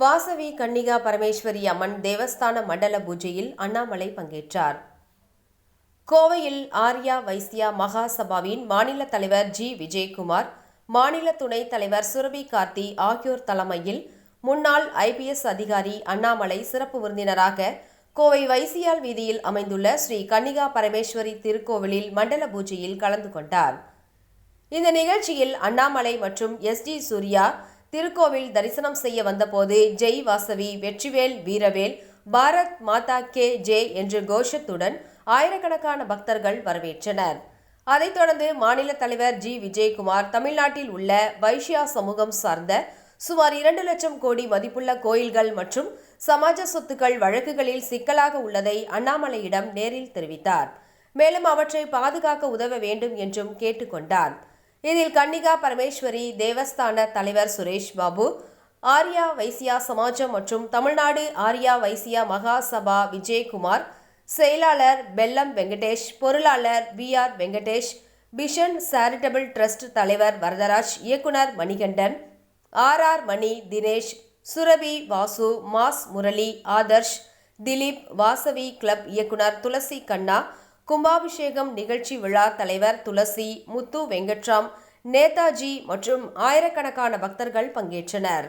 வாசவி கன்னிகா பரமேஸ்வரி அம்மன் தேவஸ்தான மண்டல பூஜையில் அண்ணாமலை பங்கேற்றார். கோவையில் ஆர்யா வைசியா மகாசபாவின் மாநில தலைவர் ஜி. விஜயகுமார் மாநில துணைத் தலைவர் சுரபி கார்த்தி ஆகியோர் தலைமையில் முன்னாள் ஐபிஎஸ் அதிகாரி அண்ணாமலை சிறப்பு விருந்தினராக கோவை வைசியால் வீதியில் அமைந்துள்ள ஸ்ரீ கன்னிகா பரமேஸ்வரி திருக்கோவிலில் மண்டல பூஜையில் கலந்து கொண்டார். இந்த நிகழ்ச்சியில் அண்ணாமலை மற்றும் எஸ். டி சூர்யா திருக்கோவில் தரிசனம் செய்ய வந்தபோது ஜெய் வாசவி வெற்றிவேல் வீரவேல் பாரத் மாதா கே ஜே என்ற கோஷத்துடன் ஆயிரக்கணக்கான பக்தர்கள் வரவேற்றனர். அதைத் தொடர்ந்து மாநில தலைவர் ஜி. விஜயகுமார் தமிழ்நாட்டில் உள்ள வைஷ்யா சமூகம் சார்ந்த சுமார் இரண்டு லட்சம் கோடி மதிப்புள்ள கோயில்கள் மற்றும் சமாஜ சொத்துக்கள் வழக்குகளில் சிக்கலாக உள்ளதை அண்ணாமலையிடம் நேரில் தெரிவித்தார். மேலும் அவற்றை பாதுகாக்க உதவ வேண்டும் என்றும் கேட்டுக்கொண்டார். இதில் கன்னிகா பரமேஸ்வரி தேவஸ்தான தலைவர் சுரேஷ் பாபு ஆர்யா வைசியா சமாஜம் மற்றும் தமிழ்நாடு ஆர்யா வைசியா மகாசபா விஜயகுமார் செயலாளர் பெல்லம் வெங்கடேஷ் பொருளாளர் V R Venkatesh Bishan charitable trust தலைவர் வரதராஜ் இயக்குனர் மணிகண்டன் ஆர் ஆர் மணி தினேஷ் சுரபி வாசு மாஸ் முரளி ஆதர்ஷ் திலீப் வாசவி கிளப் இயக்குனர் துளசி கண்ணா கும்பாபிஷேகம் நிகழ்ச்சி விழா தலைவர் துளசி முத்து வெங்கட்ராம் நேதாஜி மற்றும் ஆயிரக்கணக்கான பக்தர்கள் பங்கேற்றனர்.